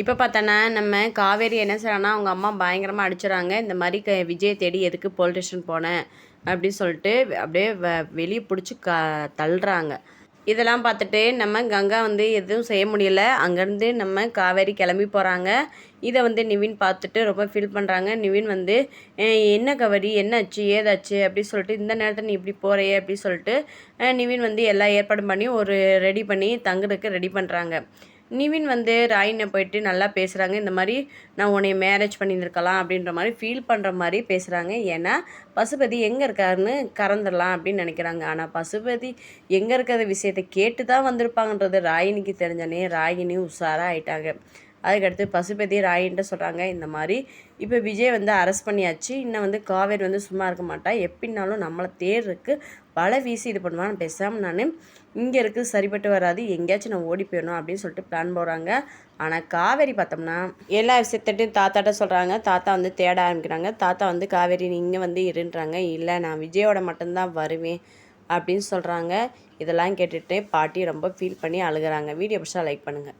இப்போ பார்த்தோன்னா நம்ம காவேரி என்ன செய்கிறான்னா அவங்க அம்மா பயங்கரமாக அடிச்சுறாங்க. இந்த மாதிரி க விஜய் தேடி எதுக்கு போலீஸ் ஸ்டேஷன் போனேன் அப்படின்னு சொல்லிட்டு அப்படியே வ வெளியே பிடிச்சி க தள்ளுறாங்க. இதெல்லாம் பார்த்துட்டு நம்ம கங்கா வந்து எதுவும் செய்ய முடியல. அங்கேருந்து நம்ம காவேரி கிளம்பி போகிறாங்க இதை வந்து நிவின் பார்த்துட்டு ரொம்ப ஃபீல் பண்ணுறாங்க நிவின் வந்து என்ன கவரி? என்னாச்சு? ஏதாச்சு? அப்படி சொல்லிட்டு இந்த நேரத்தில் நீ இப்படி போகிறையே அப்படி சொல்லிட்டு நிவின் வந்து எல்லா ஏற்பாடும் பண்ணி ஒரு ரெடி பண்ணி தங்குறதுக்கு ரெடி பண்ணுறாங்க நிவின் வந்து ராயினை போயிட்டு நல்லா பேசுகிறாங்க இந்த மாதிரி நான் உன்னை மேரேஜ் பண்ணியிருக்கலாம் அப்படின்ற மாதிரி ஃபீல் பண்ணுற மாதிரி பேசுகிறாங்க ஏன்னா பசுபதி எங்கே இருக்காருன்னு கறந்துடலாம் அப்படின்னு நினைக்கிறாங்க. ஆனால் பசுபதி எங்கே இருக்கிற விஷயத்தை கேட்டு தான் வந்திருப்பாங்கன்றது ராயினிக்கு தெரிஞ்சனே ராயினி உஷாராக ஆயிட்டாங்க. அதுக்கடுத்து பசுபதி ராயின்ட்டு சொல்கிறாங்க இந்த மாதிரி. இப்போ விஜய் வந்து அரெஸ்ட் பண்ணியாச்சு. இன்னும் வந்து காவேரி வந்து சும்மா இருக்க மாட்டா. எப்படின்னாலும் நம்மளை தேர்றதுக்கு வலை வீசி இது பண்ணுவான்னு பேசாமல் நான் இங்கே இருக்குது சரிப்பட்டு வராது. எங்கேயாச்சும் நான் ஓடி போயிடணும் அப்படின்னு சொல்லிட்டு பிளான் போடுறாங்க. ஆனால் காவேரி பார்த்தோம்னா எல்லா விஷயத்தையும் தாத்தாட்ட சொல்கிறாங்க தாத்தா வந்து தேட ஆரம்பிக்கிறாங்க. தாத்தா வந்து காவேரி நீங்கள் வந்து இருன்றாங்க. இல்லை நான் விஜயோட மட்டும்தான் வருவேன். அப்படின்னு சொல்கிறாங்க இதெல்லாம் கேட்டுகிட்டு பாட்டி ரொம்ப ஃபீல் பண்ணி அழுகிறாங்க. வீடியோ பிடிச்சா லைக் பண்ணுங்கள்